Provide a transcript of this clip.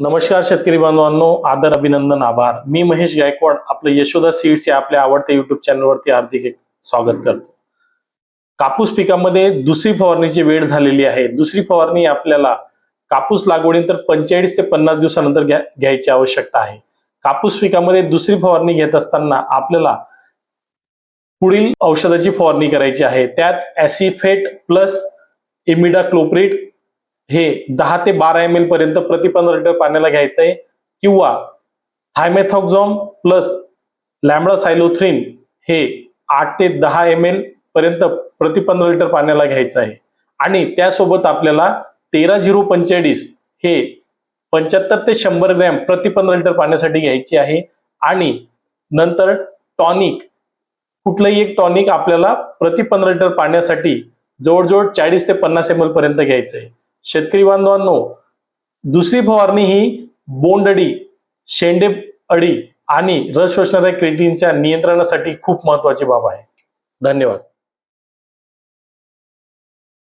नमस्कार शेतकरी बांधवांनो आदर अभिनंदन आभार. मी महेश गायकवाड आपलं यशोदा सीड्स या आपल्या आवडत्या युट्यूब चॅनलवरती हार्दिक स्वागत करतो. कापूस पिकामध्ये दुसरी फवारणीची वेळ झालेली आहे. दुसरी फवारणी आपल्याला कापूस लागवडीनंतर पंचेचाळीस ते पन्नास दिवसानंतर घ्या घ्यायची आवश्यकता आहे. कापूस पिकामध्ये दुसरी फवारणी घेत असताना आपल्याला पुढील औषधाची फवारणी करायची आहे. त्यात ऍसिफेट प्लस इमिडा क्लोप्रिट हे दहा ते बारा एम एल पर्यंत प्रति पंधरा लिटर पाण्याला घ्यायचं आहे. किंवा हायमेथॉक्झॉम प्लस लॅमडा सायलोथ्रिन हे आठ ते दहा एम एल पर्यंत प्रति पंधरा लिटर पाण्याला घ्यायचं आहे. आणि त्यासोबत आपल्याला तेरा झिरो पंचेचाळीस हे पंच्याहत्तर ते शंभर ग्रॅम प्रति पंधरा लिटर पाण्यासाठी घ्यायची आहे. आणि नंतर टॉनिक कुठलंही एक टॉनिक आपल्याला प्रति पंधरा लिटर पाण्यासाठी जवळजवळ चाळीस ते पन्नास एम एल पर्यंत घ्यायचं आहे शेतकरी बांधवांनो दुसरी फवारणी ही बोंडडी शेंडे अळी आणि रस शोषणाऱ्या क्रेटीनच्या नियंत्रणासाठी खूप महत्वाची बाब आहे. धन्यवाद.